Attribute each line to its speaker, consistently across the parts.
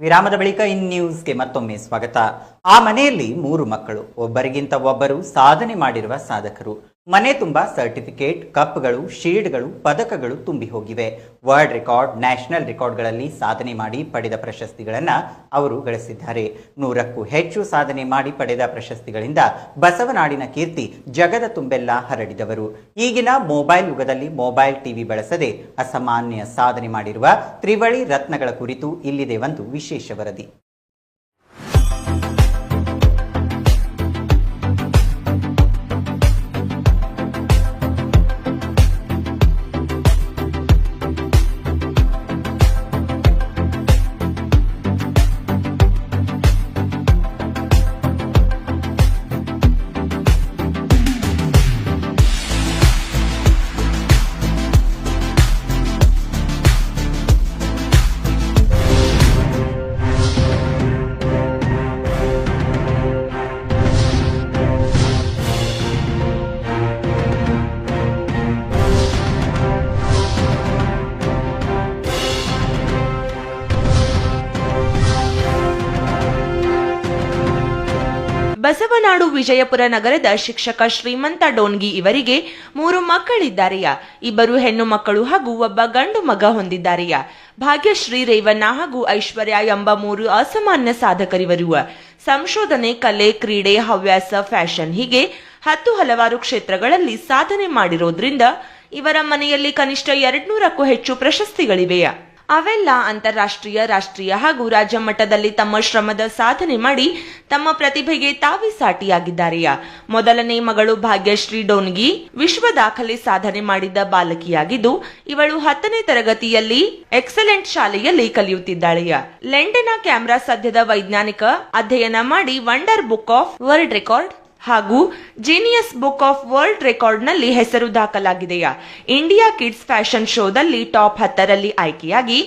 Speaker 1: ವಿರಾಮದ ಬಳಿಕ ಇನ್ ನ್ಯೂಸ್ಗೆ ಮತ್ತೊಮ್ಮೆ ಸ್ವಾಗತ. ಆ ಮನೆಯಲ್ಲಿ ಮೂರು ಮಕ್ಕಳು. ಒಬ್ಬರಿಗಿಂತ ಒಬ್ಬರು ಸಾಧನೆ ಮಾಡಿರುವ ಸಾಧಕರು. ಮನೆ ತುಂಬಾ ಸರ್ಟಿಫಿಕೇಟ್, ಕಪ್ಗಳು ಶೀಲ್ಡ್ಗಳು ಪದಕಗಳು ತುಂಬಿ ಹೋಗಿವೆ. ವರ್ಲ್ಡ್ ರೆಕಾರ್ಡ್, ನ್ಯಾಷನಲ್ ರೆಕಾರ್ಡ್ಗಳಲ್ಲಿ ಸಾಧನೆ ಮಾಡಿ ಪಡೆದ ಪ್ರಶಸ್ತಿಗಳನ್ನ ಅವರು ಗಳಿಸಿದ್ದಾರೆ. ನೂರಕ್ಕೂ ಹೆಚ್ಚು ಸಾಧನೆ ಮಾಡಿ ಪಡೆದ ಪ್ರಶಸ್ತಿಗಳಿಂದ ಬಸವನಾಡಿನ ಕೀರ್ತಿ ಜಗದ ತುಂಬೆಲ್ಲ ಹರಡಿದವರು. ಈಗಿನ ಮೊಬೈಲ್ ಯುಗದಲ್ಲಿ ಮೊಬೈಲ್ ಟಿವಿ ಬಳಸದೆ ಅಸಾಮಾನ್ಯ ಸಾಧನೆ ಮಾಡಿರುವ ತ್ರಿವಳಿ ರತ್ನಗಳ ಕುರಿತು ಇಲ್ಲಿದೆ ಒಂದು ವಿಶೇಷ ವರದಿ.
Speaker 2: ಬಸವನಾಡು ವಿಜಯಪುರ ನಗರದ ಶಿಕ್ಷಕ ಶ್ರೀಮಂತ ಡೋನ್ಗಿ ಇವರಿಗೆ ಮೂರು ಮಕ್ಕಳಿದ್ದಾರೆಯಾ? ಇಬ್ಬರು ಹೆಣ್ಣು ಮಕ್ಕಳು ಹಾಗೂ ಒಬ್ಬ ಗಂಡು ಮಗ ಹೊಂದಿದ್ದಾರೆಯಾ? ಭಾಗ್ಯಶ್ರೀ ರೇವಣ್ಣ ಹಾಗೂ ಐಶ್ವರ್ಯ ಎಂಬ ಮೂರು ಅಸಾಮಾನ್ಯ ಸಾಧಕರಿವರು ಸಂಶೋಧನೆ, ಕಲೆ, ಕ್ರೀಡೆ, ಹವ್ಯಾಸ, ಫ್ಯಾಷನ್ ಹೀಗೆ ಹತ್ತು ಹಲವಾರು ಕ್ಷೇತ್ರಗಳಲ್ಲಿ ಸಾಧನೆ ಮಾಡಿರೋದ್ರಿಂದ ಇವರ ಮನೆಯಲ್ಲಿ ಕನಿಷ್ಠ ಎರಡ್ನೂರಕ್ಕೂ ಹೆಚ್ಚು ಪ್ರಶಸ್ತಿಗಳಿವೆಯ? ಅವೆಲ್ಲ ಅಂತಾರಾಷ್ಟ್ರೀಯ, ರಾಷ್ಟ್ರೀಯ ಹಾಗೂ ರಾಜ್ಯ ಮಟ್ಟದಲ್ಲಿ ತಮ್ಮ ಶ್ರಮದ ಸಾಧನೆ ಮಾಡಿ ತಮ್ಮ ಪ್ರತಿಭೆಗೆ ತಾವೇ ಸಾಟಿಯಾಗಿದ್ದಾರೆಯಾ? ಮೊದಲನೇ ಮಗಳು ಭಾಗ್ಯಶ್ರೀ ಡೋನ್ಗಿ ವಿಶ್ವ ದಾಖಲೆ ಸಾಧನೆ ಮಾಡಿದ್ದ ಬಾಲಕಿಯಾಗಿದ್ದು, ಇವಳು ಹತ್ತನೇ ತರಗತಿಯಲ್ಲಿ ಎಕ್ಸಲೆಂಟ್ ಶಾಲೆಯಲ್ಲಿ ಕಲಿಯುತ್ತಿದ್ದಾಳೆಯ? ಲೆಂಡೆನ ಕ್ಯಾಮ್ರಾ ಸದ್ಯದ ವೈಜ್ಞಾನಿಕ ಅಧ್ಯಯನ ಮಾಡಿ wonder book of world record ಹಾಗೂ ಜೀನಿಯಸ್ ಬುಕ್ ಆಫ್ ವರ್ಲ್ಡ್ ರೆಕಾರ್ಡ್ನಲ್ಲಿ ಹೆಸರು ದಾಖಲಾಗಿದೆಯಾ? ಇಂಡಿಯಾ ಕಿಡ್ಸ್ ಫ್ಯಾಷನ್ ಶೋದಲ್ಲಿ ಟಾಪ್ ಹತ್ತರಲ್ಲಿ ಆಯ್ಕೆಯಾಗಿ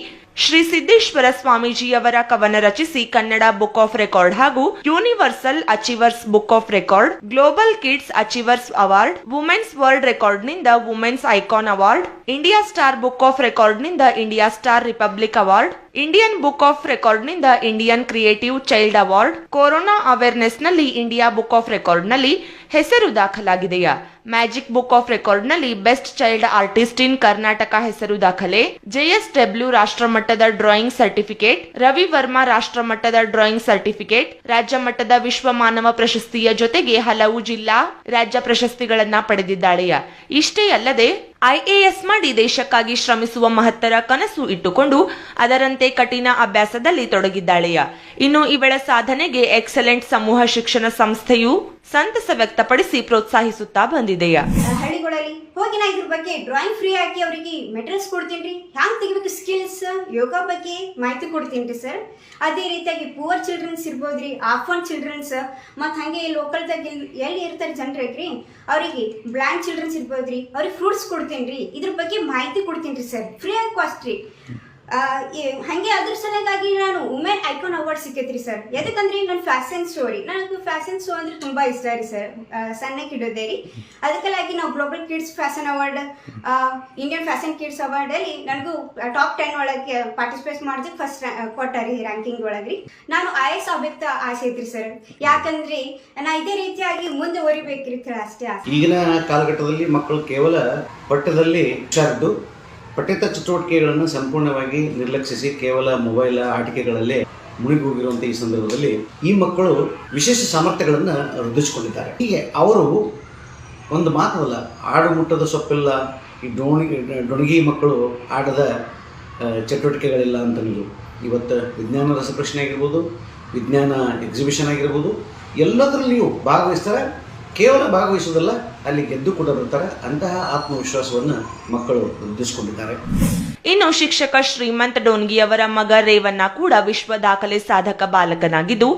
Speaker 2: ಶ್ರೀ ಸಿದ್ದೇಶ್ವರ ಸ್ವಾಮೀಜಿಯವರ ಕವನ ರಚಿಸಿ ಕನ್ನಡ ಬುಕ್ ಆಫ್ ರೆಕಾರ್ಡ್ ಹಾಗೂ universal achievers book of record, global kids achievers award, women's world ರೆಕಾರ್ಡ್ನಿಂದ women's icon award, India star book of ರೆಕಾರ್ಡ್ನಿಂದ India star republic award Indian book of ರೆಕಾರ್ಡ್ನಿಂದ Indian creative child award corona ಅವೇರ್ನೆಸ್ನಲ್ಲಿ India book of ರೆಕಾರ್ಡ್ನಲ್ಲಿ ಹೆಸರು ದಾಖಲಾಗಿದೆಯಾ? Magic book of ರೆಕಾರ್ಡ್ನಲ್ಲಿ best child artist in Karnataka ಹೆಸರು ದಾಖಲೆ. JSW ರಾಷ್ಟ್ರಮಟ್ಟದ drawing certificate Ravi Varma ರಾಷ್ಟ್ರಮಟ್ಟದ drawing certificate ರಾಜ್ಯ ಮಟ್ಟದ ವಿಶ್ವ ಮಾನವ ಪ್ರಶಸ್ತಿಯ ಜೊತೆಗೆ ಹಲವು ಜಿಲ್ಲಾ, ರಾಜ್ಯ ಪ್ರಶಸ್ತಿಗಳನ್ನ ಪಡೆದಿದ್ದಾಳೆಯ? ಇಷ್ಟೇ ಅಲ್ಲದೆ ಐಎಎಸ್ ಮಾಡಿ ದೇಶಕ್ಕಾಗಿ ಶ್ರಮಿಸುವ ಮಹತ್ತರ ಕನಸು ಇಟ್ಟುಕೊಂಡು ಅದರಂತೆ ಕಠಿಣ ಅಭ್ಯಾಸದಲ್ಲಿ ತೊಡಗಿದ್ದಾಳೆಯ. ಇನ್ನು ಇವಳ ಸಾಧನೆಗೆ ಎಕ್ಸಲೆಂಟ್ ಸಮೂಹ ಶಿಕ್ಷಣ ಸಂಸ್ಥೆಯು ಸಂತಸ ವ್ಯಕ್ತಪಡಿಸಿ ಪ್ರೋತ್ಸಾಹಿಸುತ್ತಾ ಬಂದಿದೆಯ?
Speaker 3: ಹಳ್ಳಿಗಳಲ್ಲಿ ಹೋಗಿ ನಾ ಇದ್ರ ಬಗ್ಗೆ ಡ್ರಾಯಿಂಗ್ ಫ್ರೀ ಆಗಿ ಅವರಿಗೆ ಮೆಟೀರಿಯಲ್ಸ್ ಕೊಡ್ತೀನಿ ರೀ. ಹ್ಯಾಂಗೆ ತೆಗಿಬೇಕು ಸ್ಕಿಲ್ಸ್ ಯೋಗ ಬಗ್ಗೆ ಮಾಹಿತಿ ಕೊಡ್ತೀನಿ ರೀ ಸರ್ ಅದೇ ರೀತಿಯಾಗಿ ಪುವರ್ ಚಿಲ್ಡ್ರನ್ಸ್ ಇರ್ಬೋದು ರೀ ಆಫನ್ ಚಿಲ್ಡ್ರನ್ಸ್ ಮತ್ತು ಹಾಗೆ ಲೋಕಲ್ದಾಗ ಎಲ್ಲಿ ಇರ್ತಾರೆ ಜನರಿಗೆ ಅವರಿಗೆ ಬ್ಲೈಂಡ್ ಚಿಲ್ಡ್ರನ್ಸ್ ಇರ್ಬೋದು ರೀ ಅವ್ರಿಗೆ ಫ್ರೂಟ್ಸ್ ಕೊಡ್ತೀನಿ ರೀ. ಇದ್ರ ಬಗ್ಗೆ ಮಾಹಿತಿ ಕೊಡ್ತೀನಿ ರೀ ಸರ್ ಫ್ರೀ ಆಗಿ ಕಾಸ್ಟ್ ರೀ ಹಂಗೆ ಅದ್ರ ಸಲುವಾಗಿ ನಾನು ವುಮೆನ್ ಐಕಾನ್ ಅವಾರ್ಡ್ ಸಿಕ್ಕೈತ್ರಿ ಸರ್ ಯಾಕಂದ್ರೆ ನನ್ನ ಫ್ಯಾಷನ್ ಶೋ ರೀ. ನನಗೆ ಫ್ಯಾಷನ್ ಶೋ ಅಂದ್ರೆ ತುಂಬಾ ಇಷ್ಟ ರೀ ಸರ್ ಸಣ್ಣಕ್ಕೆ ಇಡೋದೇ ರೀ. ಅದಕ್ಕಾಗಿ ನಾವು global kids fashion award Indian fashion kids award ಅಲ್ಲಿ ನನಗೂ ಟಾಪ್ ಟೆನ್ ಒಳಗೆ ಪಾರ್ಟಿಸಿಪೇಟ್ ಮಾಡಿದ್ರೆ ಫಸ್ಟ್ ಕೊಟ್ಟಾರಿ ರ್ಯಾಂಕಿಂಗ್ ಒಳಗೆ ರೀ. ನಾನು ಐ ಎಸ್ ಆಗ್ಬೇಕ ಆಸೆ ಐತ್ರಿ ಸರ್ ಯಾಕಂದ್ರೆ ನಾ ಇದೇ ರೀತಿಯಾಗಿ ಮುಂದೆ ಓರಿಬೇಕ್ರಿ ಅಷ್ಟೇ
Speaker 4: ಈಗಿನ ಕಾಲಘಟ್ಟದಲ್ಲಿ ಮಕ್ಕಳು ಕೇವಲ ಪಠ್ಯದಲ್ಲಿ ಹುಷಾರಿದ್ದು ಪಠ್ಯೇತರ ಚಟುವಟಿಕೆಗಳನ್ನು ಸಂಪೂರ್ಣವಾಗಿ ನಿರ್ಲಕ್ಷಿಸಿ ಕೇವಲ ಮೊಬೈಲ್ ಆಟಿಕೆಗಳಲ್ಲೇ ಮುಳುಗಿ ಹೋಗಿರುವಂಥ ಈ ಸಂದರ್ಭದಲ್ಲಿ ಈ ಮಕ್ಕಳು ವಿಶೇಷ ಸಾಮರ್ಥ್ಯಗಳನ್ನು ವೃದ್ಧಿಸಿಕೊಂಡಿದ್ದಾರೆ. ಹೀಗೆ ಅವರು ಒಂದು ಮಾತವಲ್ಲ, ಆಡು ಮುಟ್ಟದ ಸೊಪ್ಪಿಲ್ಲ, ಈ ಡೋಣಿ ಡೊಣಗಿ ಮಕ್ಕಳು ಆಡದ ಚಟುವಟಿಕೆಗಳಿಲ್ಲ ಅಂತ ನೀವು ಇವತ್ತು ವಿಜ್ಞಾನ ರಸಪ್ರಶ್ನೆ ಆಗಿರ್ಬೋದು, ವಿಜ್ಞಾನ ಎಕ್ಸಿಬಿಷನ್ ಆಗಿರ್ಬೋದು, ಎಲ್ಲದರಲ್ಲಿಯೂ ಭಾಗವಹಿಸ್ತಾರೆ. ಕೇವಲ ಭಾಗವಹಿಸೋದಲ್ಲ ಅಲ್ಲಿ ಗೆದ್ದು ಕೂಡ ಬರ್ತಾರೆ. ಅಂತಹ ಆತ್ಮವಿಶ್ವಾಸವನ್ನು ಮಕ್ಕಳು ವೃದ್ಧಿಸಿಕೊಂಡಿದ್ದಾರೆ.
Speaker 2: ಇನ್ನು ಶಿಕ್ಷಕ ಶ್ರೀಮಂತ ಡೋನ್ಗಿಯವರ ಮಗ ರೇವಣ್ಣ ಕೂಡ ವಿಶ್ವ ದಾಖಲೆ ಸಾಧಕ ಬಾಲಕನಾಗಿದ್ದು,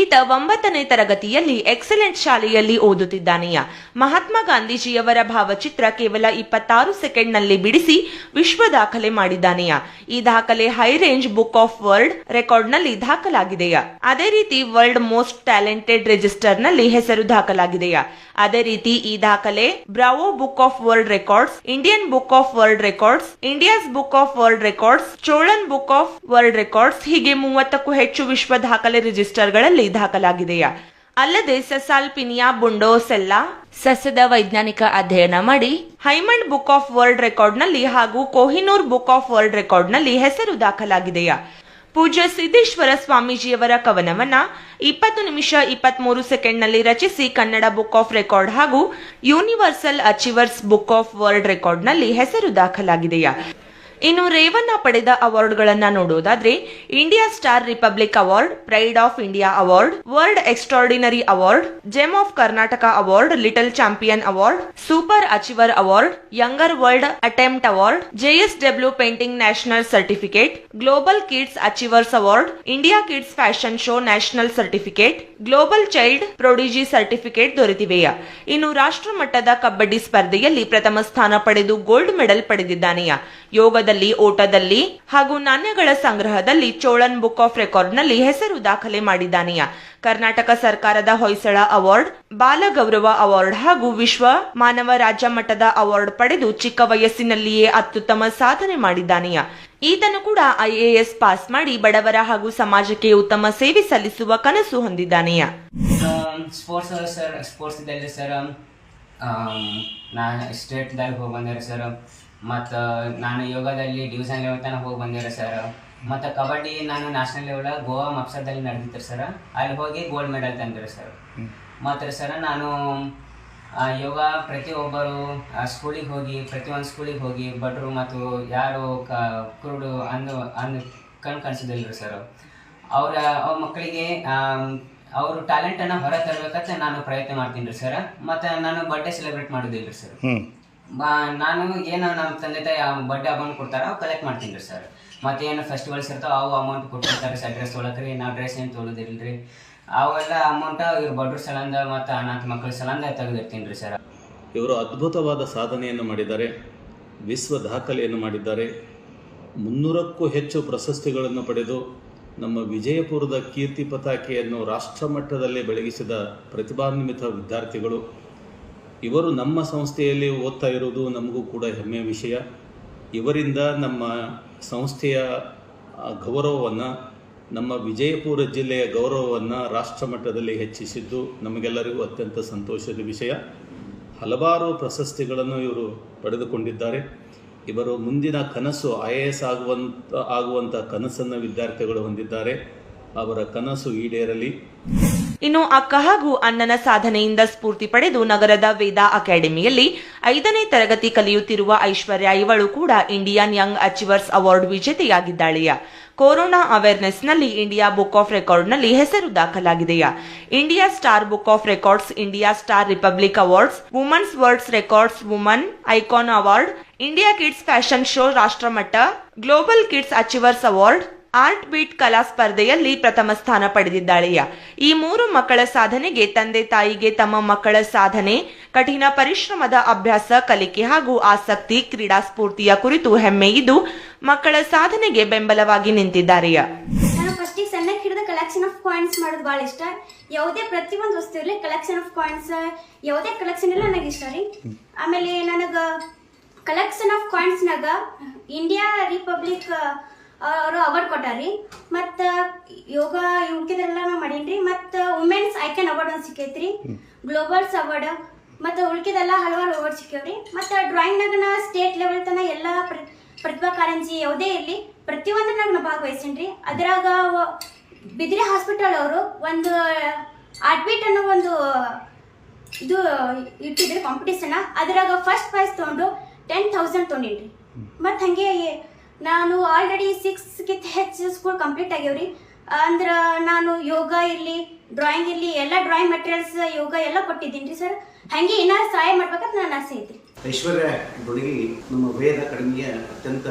Speaker 2: ಈತ ಒಂಬತ್ತನೇ ತರಗತಿಯಲ್ಲಿ ಎಕ್ಸಲೆಂಟ್ ಶಾಲೆಯಲ್ಲಿ ಓದುತ್ತಿದ್ದಾನೆಯ. ಮಹಾತ್ಮ ಗಾಂಧೀಜಿಯವರ ಭಾವಚಿತ್ರ ಕೇವಲ ಇಪ್ಪತ್ತಾರು ಸೆಕೆಂಡ್ನಲ್ಲಿ ಬಿಡಿಸಿ ವಿಶ್ವ ದಾಖಲೆ ಮಾಡಿದ್ದಾನೆಯ. ಈ ದಾಖಲೆ high range book of world ರೆಕಾರ್ಡ್ನಲ್ಲಿ ದಾಖಲಾಗಿದೆಯ. ಅದೇ ರೀತಿ ವರ್ಲ್ಡ್ ಮೋಸ್ಟ್ ಟ್ಯಾಲೆಂಟೆಡ್ ರಿಜಿಸ್ಟರ್ನಲ್ಲಿ ಹೆಸರು ದಾಖಲಾಗಿದೆಯಾ. ಅದೇ ರೀತಿ ಈ ದಾಖಲೆ. Bravo book of world records Indian book of world records India's book of world records Cholan book of world records ಹೀಗೆ ಮೂವತ್ತಕ್ಕೂ ಹೆಚ್ಚು ವಿಶ್ವ ದಾಖಲೆ ರಿಜಿಸ್ಟರ್ಗಳಲ್ಲಿ ದಾಖಲಾಗಿದೆಯಾ? ಅಲ್ಲದೆ ಸಸಾಲ್ಪಿನಿಯಾ ಬುಂಡೋಸೆಲ್ಲಾ. ಸಸ್ಯದ ವೈಜ್ಞಾನಿಕ ಅಧ್ಯಯನ ಮಾಡಿ. ಹೈಮಂಡ್ ಬುಕ್ ಆಫ್ ವರ್ಲ್ಡ್ ರೆಕಾರ್ಡ್ನಲ್ಲಿ ಹಾಗೂ ಕೋಹಿನೂರ್ ಬುಕ್ ಆಫ್ ವರ್ಲ್ಡ್ ರೆಕಾರ್ಡ್ನಲ್ಲಿ ಹೆಸರು ದಾಖಲಾಗಿದೆಯಾ? ಪೂಜ್ಯ ಸಿದ್ದೇಶ್ವರ ಸ್ವಾಮೀಜಿಯವರ ಕವನವನ್ನ ಇಪ್ಪತ್ತು ನಿಮಿಷ ಇಪ್ಪತ್ಮೂರು ಸೆಕೆಂಡ್ನಲ್ಲಿ ರಚಿಸಿ ಕನ್ನಡ ಬುಕ್ ಆಫ್ ರೆಕಾರ್ಡ್ ಹಾಗೂ universal achievers book of world ರೆಕಾರ್ಡ್ನಲ್ಲಿ ಹೆಸರು ದಾಖಲಾಗಿದೆಯಾ? ಇನ್ನು ರೇವಣ್ಣ ಪಡೆದ ಅವಾರ್ಡ್ಗಳನ್ನ ನೋಡುವುದಾದ್ರೆ India star republic award, pride of India award, world extraordinary award, gem of Karnataka award, little champion award, super achiever award, younger world attempt award JSW painting national certificate, global kids achievers award, India kids fashion show national certificate global child prodigy certificate ದೊರೆತಿವೆಯಾ? ಇನ್ನು ರಾಷ್ಟ್ರಮಟ್ಟದ ಕಬಡ್ಡಿ ಸ್ಪರ್ಧೆಯಲ್ಲಿ ಪ್ರಥಮ ಸ್ಥಾನ ಪಡೆದು gold medal ಪಡೆದಿದ್ದಾನೆಯಾ? ಯೋಗದಲ್ಲಿ, ಓಟದಲ್ಲಿ ಹಾಗೂ ನಾಣ್ಯಗಳ ಸಂಗ್ರಹದಲ್ಲಿ ಚೋಳನ್ ಬುಕ್ ಆಫ್ ರೆಕಾರ್ಡ್ನಲ್ಲಿ ಹೆಸರು ದಾಖಲೆ ಮಾಡಿದ್ದಾನೆಯಾ? ಕರ್ನಾಟಕ ಸರ್ಕಾರದ ಹೊಯ್ಸಳ ಅವಾರ್ಡ್ ಬಾಲ ಗೌರವ ಅವಾರ್ಡ್ ಹಾಗೂ ವಿಶ್ವ ಮಾನವ ರಾಜ್ಯ ಮಟ್ಟದ ಅವಾರ್ಡ್ ಪಡೆದು ಚಿಕ್ಕ ವಯಸ್ಸಿನಲ್ಲಿಯೇ ಅತ್ಯುತ್ತಮ ಸಾಧನೆ ಮಾಡಿದ್ದಾನೆಯಾ? ಈತನು ಕೂಡ ಐಎಎಸ್ ಪಾಸ್ ಮಾಡಿ ಬಡವರ ಹಾಗೂ ಸಮಾಜಕ್ಕೆ ಉತ್ತಮ ಸೇವೆ ಸಲ್ಲಿಸುವ ಕನಸು ಹೊಂದಿದ್ದಾನೆಯ?
Speaker 5: ಸ್ಪೋರ್ಟ್ಸ್ ಸರ್ ಸ್ಪೋರ್ಟ್ಸ್ ಇದ್ದಲ್ಲಿ ಸರ್ ನಾನು ಸ್ಟೇಟ್ದಾಗ ಹೋಗಿ ಬಂದಿರ ಸರ್ ಮತ್ತು ನಾನು ಯೋಗದಲ್ಲಿ ಡಿವಿಷನ್ ಲೆವೆಲ್ ತನಕ ಹೋಗಿ ಬಂದಿರ ಸರ್ ಮತ್ತು ಕಬಡ್ಡಿ ನಾನು ನ್ಯಾಷನಲ್ ಲೆವೆಲ್ ಗೋವಾ ಮಪ್ಸದಲ್ಲಿ ನಡೆದಿತ್ತು ಸರ್ ಅಲ್ಲಿ ಹೋಗಿ ಗೋಲ್ಡ್ ಮೆಡಲ್ ತಂದಿರಿ ಸರ್ ಮತ್ತು ಸರ್ ನಾನು ಯೋಗ ಪ್ರತಿಯೊಬ್ಬರು ಸ್ಕೂಲಿಗೆ ಹೋಗಿ ಪ್ರತಿಯೊಂದು ಸ್ಕೂಲಿಗೆ ಹೋಗಿ ಬಡರು ಮತ್ತು ಯಾರು ಕ ಕುರುಡು ಅಂದು ಅಂದು ಕಣ್ ಕಾಣಿಸೋದಿಲ್ಲ ಸರ್ ಅವರ ಅವ್ರ ಮಕ್ಕಳಿಗೆ ಅವರು ಟ್ಯಾಲೆಂಟನ್ನು ಹೊರ ತರಬೇಕಂತ ನಾನು ಪ್ರಯತ್ನ ಮಾಡ್ತೀನಿ ರೀ ಸರ್ ಮತ್ತು ನಾನು ಬರ್ಡೇ ಸೆಲೆಬ್ರೇಟ್ ಮಾಡೋದಿಲ್ಲ ರೀ ಸರ್ ನಾನು ಏನು ನಮ್ಮ ತಂದೆ ತಾಯಿ ಬರ್ಡೇ ಅಮೌಂಟ್ ಕೊಡ್ತಾರೋ ಕಲೆಕ್ಟ್ ಮಾಡ್ತೀನಿ ರೀ ಸರ್ ಮತ್ತೇನು ಫೆಸ್ಟಿವಲ್ಸ್ ಇರ್ತಾವೆ, ಅವು ಅಮೌಂಟ್ ಕೊಟ್ಟಿರ್ತಾರೆ ಸರ್ ಡ್ರೆಸ್ ತೊಗೊಳಕ್ಕೆ ರೀ ನಾವು ಡ್ರೆಸ್ ಏನು ರೀ ಅವೆಲ್ಲ ಅಮೌಂಟ್ ಇವ್ರ ಬಡ್ರ ಸಲಂದ ಮತ್ತು ಅನಾಥ ಮಕ್ಕಳ ಸಲಂದ ತೆಗೆದಿರ್ತೀನಿ ರೀ ಸರ್
Speaker 6: ಇವರು ಅದ್ಭುತವಾದ ಸಾಧನೆಯನ್ನು ಮಾಡಿದ್ದಾರೆ, ವಿಶ್ವ ದಾಖಲೆಯನ್ನು ಮಾಡಿದ್ದಾರೆ. ಮುನ್ನೂರಕ್ಕೂ ಹೆಚ್ಚು ಪ್ರಶಸ್ತಿಗಳನ್ನು ಪಡೆದು ನಮ್ಮ ವಿಜಯಪುರದ ಕೀರ್ತಿ ಪತಾಕೆಯನ್ನು ರಾಷ್ಟ್ರ ಮಟ್ಟದಲ್ಲಿ ಬೆಳಗಿಸಿದ ಪ್ರತಿಭಾನ್ವಿತ ವಿದ್ಯಾರ್ಥಿಗಳು. ಇವರು ನಮ್ಮ ಸಂಸ್ಥೆಯಲ್ಲಿ ಓದ್ತಾ ಇರೋದು ನಮಗೂ ಕೂಡ ಹೆಮ್ಮೆಯ ವಿಷಯ. ಇವರಿಂದ ನಮ್ಮ ಸಂಸ್ಥೆಯ ಗೌರವವನ್ನು ನಮ್ಮ ವಿಜಯಪುರ ಜಿಲ್ಲೆಯ ಗೌರವವನ್ನು ರಾಷ್ಟ್ರಮಟ್ಟದಲ್ಲಿ ಹೆಚ್ಚಿಸಿದ್ದು ನಮಗೆಲ್ಲರಿಗೂ ಅತ್ಯಂತ ಸಂತೋಷದ ವಿಷಯ. ಹಲವಾರು ಪ್ರಶಸ್ತಿಗಳನ್ನು ಇವರು ಪಡೆದುಕೊಂಡಿದ್ದಾರೆ. ಇವರು ಮುಂದಿನ ಕನಸು, ಐ ಎ ಎಸ್ ಆಗುವಂತ ಆಗುವಂಥ ಕನಸನ್ನು ವಿದ್ಯಾರ್ಥಿಗಳು ಹೊಂದಿದ್ದಾರೆ. ಅವರ ಕನಸು ಈಡೇರಲಿ.
Speaker 2: ಇನ್ನು ಅಕ್ಕ ಹಾಗೂ ಅಣ್ಣನ ಸಾಧನೆಯಿಂದ ಸ್ಫೂರ್ತಿ ಪಡೆದು ನಗರದ ವೇದಾ ಅಕಾಡೆಮಿಯಲ್ಲಿ ಐದನೇ ತರಗತಿ ಕಲಿಯುತ್ತಿರುವ ಐಶ್ವರ್ಯ ಇವಳು ಕೂಡ ಇಂಡಿಯನ್ ಯಂಗ್ ಅಚೀವರ್ಸ್ ಅವಾರ್ಡ್ ವಿಜೇತೆಯಾಗಿದ್ದಾಳೆಯ. ಕೊರೋನಾ ಅವೇರ್ನೆಸ್ನಲ್ಲಿ ಇಂಡಿಯಾ ಬುಕ್ ಆಫ್ ರೆಕಾರ್ಡ್ನಲ್ಲಿ ಹೆಸರು ದಾಖಲಾಗಿದೆಯಾ. India star book of records, India star republic awards, women's world's records, woman icon award, India kids fashion show ರಾಷ್ಟ್ರಮಟ್ಟ, global kids achievers award art beat ಕಲಾ ಸ್ಪರ್ಧೆಯಲ್ಲಿ ಪ್ರಥಮ ಸ್ಥಾನ ಪಡೆದಿದ್ದಾಳೆಯ. ಈ ಮೂರು ಮಕ್ಕಳ ಸಾಧನೆಗೆ ತಂದೆ ತಾಯಿಗೆ ತಮ್ಮ ಮಕ್ಕಳ ಸಾಧನೆ, ಕಠಿಣ ಪರಿಶ್ರಮದ ಅಭ್ಯಾಸ, ಕಲಿಕೆ ಹಾಗೂ ಆಸಕ್ತಿ, ಕ್ರೀಡಾ ಸ್ಫೂರ್ತಿಯ ಕುರಿತು ಹೆಮ್ಮೆ ಇದ್ದು ಮಕ್ಕಳ ಸಾಧನೆಗೆ ಬೆಂಬಲವಾಗಿ ನಿಂತಿದ್ದಾರೆಯ.
Speaker 7: ನಾನು ಹಿಡಿದ ಕಲೆಕ್ಷನ್ ಆಫ್ ಕಾಯಿನ್ಸ್ ಮಾಡೋದು ಭಾಳ ಇಷ್ಟ. ಯಾವುದೇ ಪ್ರತಿಯೊಂದು ವಸ್ತು ಇರಲಿ ಕಲೆಕ್ಷನ್ ಆಫ್ ಕಾಯಿನ್ಸ್ ಯಾವುದೇ ಕಲೆಕ್ಷನ್ ಇಲ್ಲ ನನಗೆ ಇಷ್ಟ ರೀ. ಆಮೇಲೆ ನನಗೆ ಕಲೆಕ್ಷನ್ ಆಫ್ ಕಾಯಿನ್ಸ್ನಾಗ ಇಂಡಿಯಾ ರಿಪಬ್ಲಿಕ್ ಅವರು ಅವಾರ್ಡ್ ಕೊಟ್ಟಾರಿ. ಮತ್ತು ಯೋಗ ಉಳ್ಕಿದ್ರೆಲ್ಲ ನಾವು ಮಾಡೀನಿ ಮತ್ತು ವುಮೆನ್ಸ್ ಐಕನ್ ಅವಾರ್ಡ್ ಒಂದು ಸಿಕ್ಕೈತ್ರಿ. ಗ್ಲೋಬಲ್ಸ್ ಅವಾರ್ಡ್ ಮತ್ತು ಉಳ್ಕಿದೆಲ್ಲ ಹಲವಾರು ಅವಾರ್ಡ್ ಸಿಕ್ಕವ್ರಿ. ಮತ್ತು ಡ್ರಾಯಿಂಗ್ನಾಗ ನಾ ಸ್ಟೇಟ್ ಲೆವೆಲ್ ತನಕ ಎಲ್ಲ ಪ್ರ ಪ್ರತಿಭಾ ಕಾರಂಜಿ ಯಾವುದೇ ಇರಲಿ ಪ್ರತಿಯೊಂದ್ರಾಗ ನಾ ಭಾಗವಹಿಸೀನಿ ರೀ ಅದ್ರಾಗ ಬಿದ್ರಿ ಹಾಸ್ಪಿಟಲ್ ಅವರು ಒಂದು ಅಡ್ಮಿಟ್ ಅನ್ನೋ ಒಂದು ಇದು ಇಟ್ಟಿದ್ರಿ ಕಾಂಪಿಟೇಷನ್ ಅದ್ರಾಗ ಫಸ್ಟ್ ಪ್ರೈಸ್ ತೊಗೊಂಡು ಟೆನ್ ತೌಸಂಡ್ ತೊಗೊಂಡಿನಿ ಮತ್ತು ಹಾಗೆ ನಾನು ಆಲ್ರೆಡಿ ಸಿಕ್ಸ್ಗಿಂತ ಹೆಚ್ಚು ಸ್ಕೂಲ್ ಕಂಪ್ಲೀಟ್ ಆಗ್ಯಾವ್ರಿ. ಅಂದ್ರೆ ನಾನು ಯೋಗ ಇರಲಿ ಡ್ರಾಯಿಂಗ್ ಇರಲಿ ಎಲ್ಲ ಡ್ರಾಯಿಂಗ್ ಮೆಟೀರಿಯಲ್ಸ್ ಯೋಗ ಎಲ್ಲ ಕೊಟ್ಟಿದ್ದೀನಿ ಸರ್ ಹಾಗೆ ಇನ್ನೂ ಸಹಾಯ ಮಾಡ್ಬೇಕಂತ ನನ್ನ ಆಸೆ ಐತ್ರಿ.
Speaker 4: ಐಶ್ವರ್ಯ ಗುಡುಗಿ ನಮ್ಮ ವೇದ ಅಕಾಡೆಮಿಯ ಅತ್ಯಂತ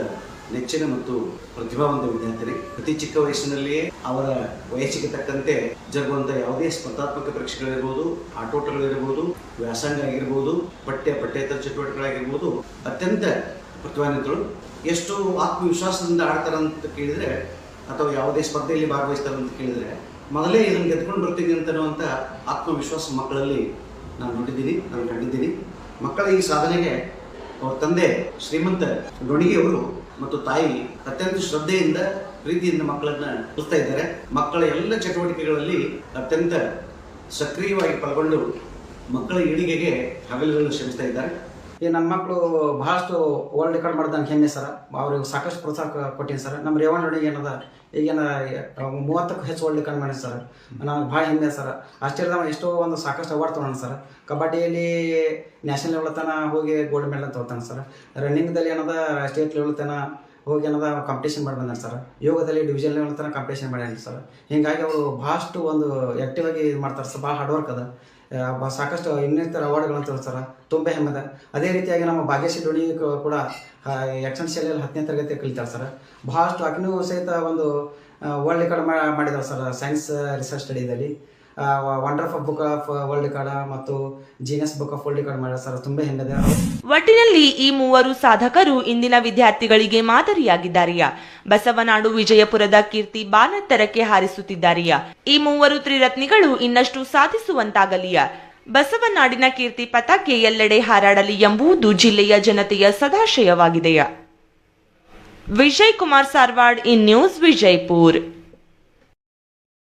Speaker 4: ನೆಚ್ಚಿನ ಮತ್ತು ಪ್ರತಿಭಾವಂತ ವಿದ್ಯಾರ್ಥಿನಿ. ಪ್ರತಿ ಚಿಕ್ಕ ವಯಸ್ಸಿನಲ್ಲಿಯೇ ಅವರ ವಯಸ್ಸಿಗೆ ತಕ್ಕಂತೆ ಜರುಗುವಂತಹ ಯಾವುದೇ ಸ್ಪರ್ಧಾತ್ಮಕ ಪರೀಕ್ಷೆಗಳಿರ್ಬೋದು, ಆಟೋಟಗಳಿರ್ಬೋದು, ವ್ಯಾಸಂಗ ಆಗಿರ್ಬೋದು, ಪಠ್ಯ ಪಠ್ಯೇತರ ಚಟುವಟಿಕೆಗಳಾಗಿರ್ಬೋದು, ಅತ್ಯಂತ ಪ್ರತಿಭಾನ್ವಿತರು ಎಷ್ಟು ಆತ್ಮವಿಶ್ವಾಸದಿಂದ ಆಡ್ತಾರೆ ಅಂತ ಕೇಳಿದರೆ, ಅಥವಾ ಯಾವುದೇ ಸ್ಪರ್ಧೆಯಲ್ಲಿ ಭಾಗವಹಿಸ್ತಾರೆ ಅಂತ ಕೇಳಿದರೆ, ಮೊದಲೇ ಇದನ್ನು ಗೆದ್ಕೊಂಡು ಬರ್ತೀನಿ ಅಂತ ಅನ್ನುವಂಥ ಆತ್ಮವಿಶ್ವಾಸ ಮಕ್ಕಳಲ್ಲಿ ನಾನು ನೋಡಿದ್ದೀನಿ, ನಾನು ಕಂಡಿದ್ದೀನಿ. ಮಕ್ಕಳ ಈ ಸಾಧನೆಗೆ ಅವ್ರ ತಂದೆ ಶ್ರೀಮಂತ ಡೊಣಿಗೆಯವರು ಮತ್ತು ತಾಯಿ ಅತ್ಯಂತ ಶ್ರದ್ಧೆಯಿಂದ, ಪ್ರೀತಿಯಿಂದ ಮಕ್ಕಳನ್ನ ಕಲಿಸ್ತಾ ಇದ್ದಾರೆ. ಮಕ್ಕಳ ಎಲ್ಲ ಚಟುವಟಿಕೆಗಳಲ್ಲಿ ಅತ್ಯಂತ ಸಕ್ರಿಯವಾಗಿ ಪಾಲ್ಗೊಂಡು ಮಕ್ಕಳ ಏಳಿಗೆಗೆ ಹಗಲುಗಳನ್ನು ಶ್ರಮಿಸ್ತಾ ಇದ್ದಾರೆ.
Speaker 8: ಈ ನನ್ನ ಮಕ್ಕಳು ಬಹಳಷ್ಟು ವರ್ಲ್ಡ್ ರೆಕಾರ್ಡ್ ಮಾಡ್ದಂಗೆ ಹೆಮ್ಮೆ ಸರ್ ಅವ್ರಿಗೆ ಸಾಕಷ್ಟು ಪ್ರೋತ್ಸಾಹ ಕೊಟ್ಟಿನಿ ಸರ್ ನಮ್ಮ ರೇವಣ್ಣ ಹುಡುಗಿ ಏನದ, ಈಗೇನ ಮೂವತ್ತಕ್ಕೂ ಹೆಚ್ಚು ವರ್ಲ್ಡ್ ರೆಕಾರ್ಡ್ ಮಾಡಿ ಸರ್ ನನಗೆ ಭಾಳ ಹೆಮ್ಮೆ ಸರ್ ಅಷ್ಟೇ ಎಷ್ಟೋ ಒಂದು ಸಾಕಷ್ಟು ಅವಾರ್ಡ್ ತೊಗೊಂಡು ಸರ್ ಕಬಡ್ಡಿಯಲ್ಲಿ ನ್ಯಾಷನಲ್ ಲೆವೆಲ್ ತನಕ ಹೋಗಿ ಗೋಲ್ಡ್ ಮೆಡಲ್ ತೊಗೊತಾನೆ ಸರ್ ರನ್ನಿಂಗ್ದಲ್ಲಿ ಏನದ ಸ್ಟೇಟ್ ಲೆವೆಲ್ ತನ ಹೋಗಿ ಏನದ ಕಾಂಪಿಟೇಷನ್ ಮಾಡಿ ಬಂದಾನೆ ಸರ್ ಯೋಗದಲ್ಲಿ ಡಿವಿಷನ್ ಲೆವೆಲ್ ತನಕ ಕಾಂಪಿಟೇಷನ್ ಮಾಡ್ಯಾನ ಸರ್ ಹೀಗಾಗಿ ಅವರು ಭಾಳಷ್ಟು ಒಂದು ಆ್ಯಕ್ಟಿವ್ ಆಗಿ ಇದು ಮಾಡ್ತಾರೆ ಸರ್ ಭಾಳ ಹಾರ್ಡ್ ವರ್ಕ್ ಅದ. ಸಾಕಷ್ಟು ಇನ್ನಿತರ ಅವಾರ್ಡ್ಗಳನ್ನು ತೋರಿಸ್ತಾರೆ ತುಂಬ ಹೆಮ್ಮೆ. ಅದ ಅದೇ ರೀತಿಯಾಗಿ ನಮ್ಮ ಭಾಗ್ಯಶ್ರೀ ಡೋಣಿ ಕೂಡ ಯಕ್ಷನ್ ಶೈಲಿಯಲ್ಲಿ ಹತ್ತನೇ ತರಗತಿ ಕಲಿತಾರೆ ಸರ್ ಭಾಳಷ್ಟು ಆಕಿನೂ ಸಹಿತ ಒಂದು ವರ್ಲ್ಡ್ ರೆಕಾರ್ಡ್ ಮಾಡಿದಾರೆ sir science research ಸ್ಟಡಿದಲ್ಲಿ wonder of book of world record ಮತ್ತು ಜೀನಸ್ ಬುಕ್ ಆಫ್ ರೆಕಾರ್ಡ್ ಮಾಡ್ಯಾರ ಸರ್ ತುಂಬಾ
Speaker 2: ಒಟ್ಟಿನಲ್ಲಿ ಈ ಮೂವರು ಸಾಧಕರು ಇಂದಿನ ವಿದ್ಯಾರ್ಥಿಗಳಿಗೆ ಮಾದರಿಯಾಗಿದ್ದಾರೆಯಾ? ಬಸವನಾಡು ವಿಜಯಪುರದ ಕೀರ್ತಿ ಬಾನತ್ತರಕ್ಕೆ ಹಾರಿಸುತ್ತಿದ್ದಾರೆಯಾ? ಈ ಮೂವರು ತ್ರಿರತ್ನಿಗಳು ಇನ್ನಷ್ಟು ಸಾಧಿಸುವಂತಾಗಲಿಯ? ಬಸವನಾಡಿನ ಕೀರ್ತಿ ಪತಾಕೆ ಎಲ್ಲೆಡೆ ಹಾರಾಡಲಿ ಎಂಬುದು ಜಿಲ್ಲೆಯ ಜನತೆಯ ಸದಾಶಯವಾಗಿದೆಯಾ? Vijay Kumar Sarwad in news Vijayapur.